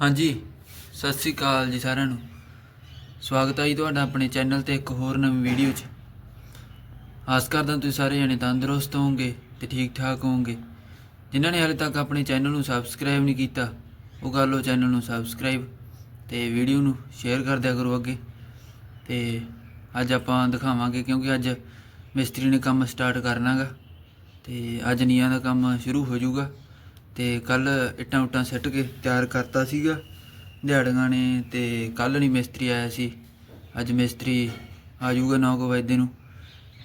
ਹਾਂਜੀ, ਸਤਿ ਸ੍ਰੀ ਅਕਾਲ ਜੀ ਸਾਰਿਆਂ ਨੂੰ। ਸਵਾਗਤ ਹੈ ਜੀ ਤੁਹਾਡਾ ਆਪਣੇ ਚੈਨਲ ਤੇ ਇੱਕ ਹੋਰ ਨਵੀਂ ਵੀਡੀਓ 'ਚ। ਆਸ ਕਰਦਾ ਤੁਸੀਂ ਸਾਰੇ ਜਣੇ ਤੰਦਰੁਸਤ ਹੋਵੋਗੇ ਤੇ ਠੀਕ ਠਾਕ ਹੋਵੋਗੇ। ਜਿਨ੍ਹਾਂ ਨੇ ਹਾਲੇ ਤੱਕ ਆਪਣੇ ਚੈਨਲ ਨੂੰ ਸਬਸਕ੍ਰਾਈਬ ਨਹੀਂ ਕੀਤਾ, ਉਹ ਕਰ ਲਓ ਚੈਨਲ ਨੂੰ ਸਬਸਕ੍ਰਾਈਬ ਤੇ ਵੀਡੀਓ ਨੂੰ ਸ਼ੇਅਰ ਕਰ ਦਿਆ ਕਰੋ ਅੱਗੇ। ਤੇ ਅੱਜ ਆਪਾਂ ਦਿਖਾਵਾਂਗੇ ਕਿਉਂਕਿ ਅੱਜ ਮਿਸਤਰੀ ਨੇ ਕੰਮ ਸਟਾਰਟ ਕਰਨਾਗਾ ਤੇ ਅੱਜ ਨੀਆਂ ਦਾ ਕੰਮ ਸ਼ੁਰੂ ਹੋ ਜਾਊਗਾ। ਤੇ ਕੱਲ ਇੱਟਾਂ ਉੱਟਾਂ ਸਿੱਟ ਕੇ ਤਿਆਰ ਕਰਤਾ ਸੀਗਾ। ਦਿਹਾੜੀਆਂ ਨੇ ਤੇ ਕੱਲ ਨਹੀਂ ਮਿਸਤਰੀ ਆਇਆ ਸੀ। ਅੱਜ ਮਿਸਤਰੀ ਆ ਜਾਊਗਾ 9 ਵਜੇ ਨੂੰ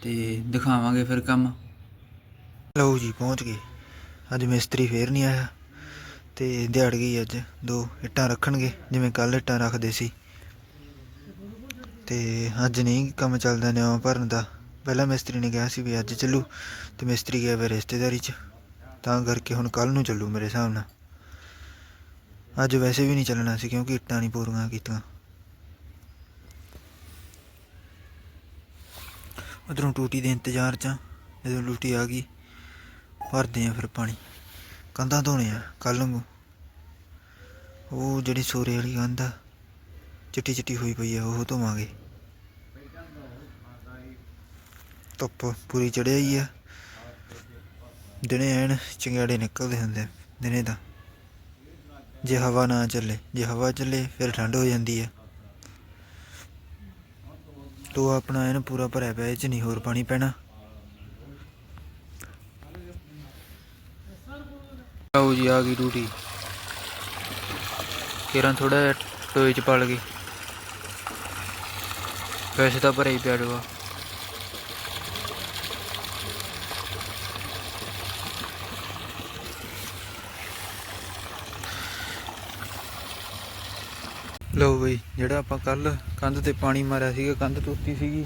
ਤੇ ਦਿਖਾਵਾਂਗੇ ਫਿਰ ਕੰਮ। ਲਓ ਜੀ, ਪਹੁੰਚ ਗਏ। ਅੱਜ ਮਿਸਤਰੀ ਫੇਰ ਨਹੀਂ ਆਇਆ ਤੇ ਦਿਹਾੜ ਗਈ ਅੱਜ। ਦੋ ਇੱਟਾਂ ਰੱਖਣਗੇ, ਜਿਵੇਂ ਕੱਲ ਇੱਟਾਂ ਰੱਖਦੇ ਸੀ। ਤੇ ਅੱਜ ਨਹੀਂ ਕੰਮ ਚੱਲਦਾ ਨਿਆਂ ਭਰਨ ਦਾ। ਪਹਿਲਾਂ ਮਿਸਤਰੀ ਨੇ ਕਿਹਾ ਸੀ ਵੀ ਅੱਜ ਚੱਲੂ ਤੇ ਮਿਸਤਰੀ ਗਿਆ ਫਿਰ ਰਿਸ਼ਤੇਦਾਰੀ 'ਚ। ਤਾਂ ਕਰਕੇ ਹੁਣ ਕੱਲ ਨੂੰ ਚੱਲੂ ਮੇਰੇ ਹਿਸਾਬ ਨਾਲ। ਅੱਜ ਵੈਸੇ ਵੀ ਨਹੀਂ ਚੱਲਣਾ ਸੀ ਕਿਉਂਕਿ ਇੱਟਾਂ ਨਹੀਂ ਪੂਰੀਆਂ ਕੀਤੀਆਂ। ਉਧਰੋਂ ਟੂਟੀ ਦੇ ਇੰਤਜ਼ਾਰ 'ਚ ਆ। ਜਦੋਂ ਟੂਟੀ ਆ ਗਈ, ਭਰਦੇ ਆ ਫਿਰ ਪਾਣੀ। ਕੰਧਾਂ ਧੋਣੇ ਆ ਕੱਲ ਨੂੰ ਉਹ ਜਿਹੜੀ ਸੂਰੇ ਵਾਲੀ ਕੰਧ ਆ, ਚਿੱਟੀ ਚਿੱਟੀ ਹੋਈ ਪਈ ਆ, ਉਹ ਧੋਵਾਂਗੇ। ਧੁੱਪ ਪੂਰੀ ਚੜਿਆ ਹੀ ਆ। ਦਿਨੇ ਐਨ ਚੰਗਿਆੜੇ ਨਿਕਲਦੇ ਹੁੰਦੇ ਦਿਨੇ ਤਾਂ। ਜੇ ਹਵਾ ਨਾ ਚੱਲੇ, ਜੇ ਹਵਾ ਚੱਲੇ ਫਿਰ ਠੰਡ ਹੋ ਜਾਂਦੀ ਹੈ ਤੋ ਆਪਣਾ ਐਨ ਪੂਰਾ ਭਰਿਆ ਪਿਆ, ਇਹ ਚ ਨਹੀਂ ਹੋਰ ਪਾਣੀ ਪੈਣਾ। ਆਓ ਜੀ, ਆ ਗਈ ਡਿਊਟੀ। ਕਿਰਾਂ ਥੋੜਾ ਜਿਹਾ ਟੋਏ ਚ ਪਲ ਗਈ। ਵੈਸੇ ਤਾਂ ਭਰੇ ਹੀ ਪਿਆ ਡੋਆ। ਲਓ ਬਈ, ਜਿਹੜਾ ਆਪਾਂ ਕੱਲ ਕੰਧ ਤੇ ਪਾਣੀ ਮਾਰਿਆ ਸੀਗਾ, ਕੰਧ ਟੁੱਟੀ ਸੀਗੀ।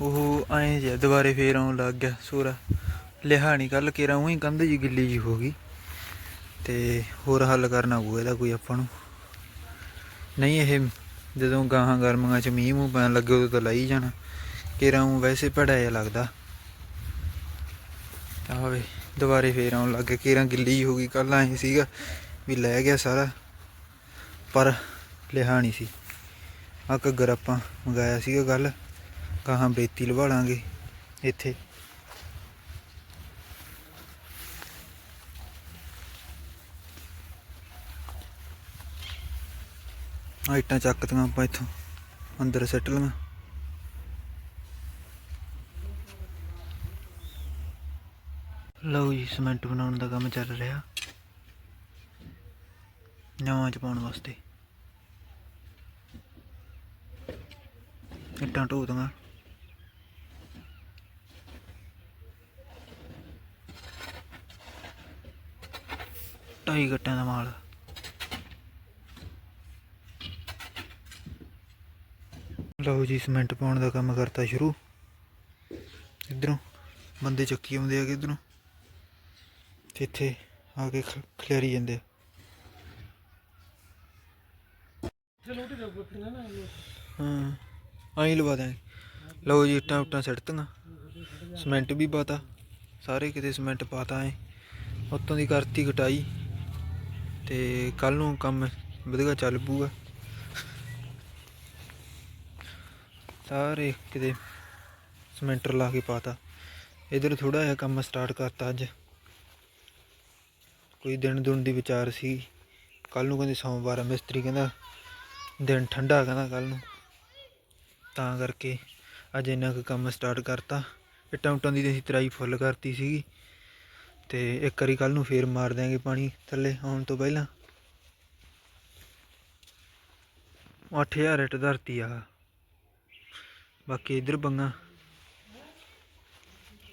ਉਹ ਐਂ ਜਿਹਾ ਦੁਬਾਰੇ ਫੇਰ ਆਉਣ ਲੱਗ ਗਿਆ ਸੂਰਾ। ਲਿਹਾ ਨਹੀਂ ਕੱਲ ਕੇਰਾ, ਉਹੀ ਕੰਧ ਜੀ ਗਿੱਲੀ ਜੀ ਹੋ ਗਈ। ਤੇ ਹੋਰ ਹੱਲ ਕਰਨਾ ਪਊ ਇਹਦਾ ਕੋਈ ਆਪਾਂ ਨੂੰ। ਨਹੀਂ, ਇਹ ਜਦੋਂ ਗਾਹਾਂ ਗਰਮੀਆਂ ਚ ਮੀਂਹ ਮੂੰਹ ਪੈਣ ਲੱਗੇ, ਉਦੋਂ ਤਾਂ ਲਾਈ ਜਾਣਾ। ਕੇਰਾ ਉਹ ਵੈਸੇ ਭੜਾ ਜਿਹਾ ਲੱਗਦਾ। ਆਵੇ ਦੁਬਾਰੇ ਫੇਰ ਆਉਣ ਲੱਗ ਗਿਆ। ਕੇਰਾ ਗਿੱਲੀ ਜਿਹੀ ਹੋ ਗਈ ਕੱਲ ਐਂ ਸੀਗਾ ਵੀ ਲੈ ਗਿਆ ਸਾਰਾ। ਪਰ ਲਿਹਾ ਨਹੀਂ ਸੀ। ਆ ਘੱਗਰ ਆਪਾਂ ਮੰਗਾਇਆ ਸੀਗਾ ਗੱਲ ਗਾਹਾਂ ਬੇਤੀ ਲਵਾ ਲਾਂਗੇ ਇੱਥੇ। ਆਈਟਾਂ ਇੱਟਾਂ ਚੱਕਤੀਆਂ ਆਪਾਂ ਇੱਥੋਂ, ਅੰਦਰ ਸੱਟ ਲਈਆਂ ਲਓ ਜੀ, ਸੀਮੈਂਟ ਬਣਾਉਣ ਦਾ ਕੰਮ ਚੱਲ ਰਿਹਾ। ਨਵਾਂ ਚ ਪਾਉਣ ਵਾਸਤੇ। ਇੱਟਾਂ ਢੋ ਦਾਂਗਾ ਢਾਈ ਗੱਟਿਆਂ ਦਾ ਮਾਲ। ਲਓ ਜੀ, ਸੀਮੈਂਟ ਪਾਉਣ ਦਾ ਕੰਮ ਕਰਤਾ ਸ਼ੁਰੂ। ਇਧਰੋਂ ਬੰਦੇ ਚੱਕੀ ਆਉਂਦੇ ਆ ਇਧਰੋਂ। ਤੇ ਇੱਥੇ ਆ ਕੇ ਖ- ਜਾਂਦੇ ਆ। ਹਾਂ, ਆਈ ਲਵਾ ਦਾਂਗੇ ਲਓ ਜੀ, ਇੱਟਾਂ ਉੱਟਾਂ ਸੜਤੀਆਂ। ਸੀਮੈਂਟ ਵੀ ਪਾਤਾ। ਸਾਰੇ ਕਿਤੇ ਸੀਮੈਂਟ ਪਾਤਾ ਐ। ਉੱਤੋਂ ਦੀ ਕਰਤੀ ਕਟਾਈ। ਤੇ ਕੱਲ ਨੂੰ ਕੰਮ ਵਧੀਆ ਚੱਲ ਪੂਗਾ ਸਾਰੇ ਕਿਤੇ ਸੀਮੈਂਟਰ ਲਾ ਕੇ ਪਾਤਾ। ਇਧਰ ਥੋੜਾ ਜਿਹਾ ਕੰਮ ਸਟਾਰਟ ਕਰਤਾ ਅੱਜ। ਕੋਈ ਦਿਨ ਦੁਨ ਦੀ ਵਿਚਾਰ ਸੀ। ਕੱਲ ਨੂੰ ਕਹਿੰਦੇ ਸੋਮਵਾਰ ਮਿਸਤਰੀ ਕਹਿੰਦਾ ਦਿਨ ਠੰਡਾ ਕਹਿੰਦਾ ਕੱਲ ਨੂੰ। ਤਾਂ ਕਰਕੇ ਅੱਜ ਇੰਨਾ ਕੁ ਕੰਮ ਸਟਾਰਟ ਕਰਤਾ। ਇੱਟਾਂ ਉੱਟਾਂ ਦੀ ਅਸੀਂ ਤਰਾਈ ਫੁੱਲ ਕਰਤੀ ਸੀਗੀ। ਤੇ ਇੱਕ ਵਾਰੀ ਕੱਲ ਨੂੰ ਫੇਰ ਮਾਰ ਦਿਆਂਗੇ ਪਾਣੀ ਥੱਲੇ ਆਉਣ ਤੋਂ ਪਹਿਲਾਂ। 8000 ਇੱਟ ਧਰਤੀ ਆ। ਬਾਕੀ ਇਧਰ ਬੰਗਾ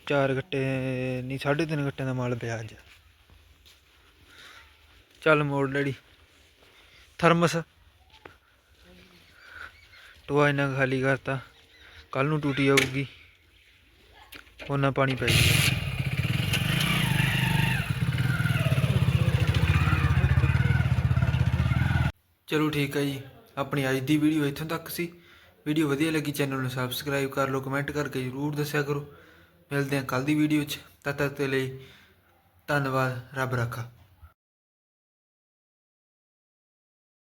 ਚਾਰ ਗੱਟੇ, ਨਹੀਂ, ਸਾਢੇ ਤਿੰਨ ਗੱਟਿਆਂ ਦਾ ਮਾਲ ਪਿਆ ਅੱਜ। ਚੱਲ ਮੋੜ ਡੈਡੀ। ਥਰਮਸ। ਟੋਆ ਇਹਨਾਂ ਕੁ ਖਾਲੀ ਕਰਤਾ। ਕੱਲ ਨੂੰ ਟੂਟੀ ਆਊਗੀ। ਉਹਨਾਂ ਪਾਣੀ ਪੈ ਜਾਊਗਾ ਚਲੋ ਠੀਕ ਹੈ ਜੀ। ਆਪਣੀ ਅੱਜ ਦੀ ਵੀਡੀਓ ਇੱਥੋਂ ਤੱਕ ਸੀ। ਵੀਡੀਓ ਵਧੀਆ ਲੱਗੀ ਚੈਨਲ ਨੂੰ ਸਬਸਕ੍ਰਾਈਬ ਕਰ ਲਓ ਕਮੈਂਟ ਕਰਕੇ ਜਰੂਰ ਦੱਸਿਆ ਕਰੋ। ਮਿਲਦੇ ਹਾਂ ਕੱਲ ਦੀ ਵੀਡੀਓ 'ਚ। ਤਦ ਤੱਕ ਦੇ ਲਈ ਧੰਨਵਾਦ। ਰੱਬ ਰੱਖਾ।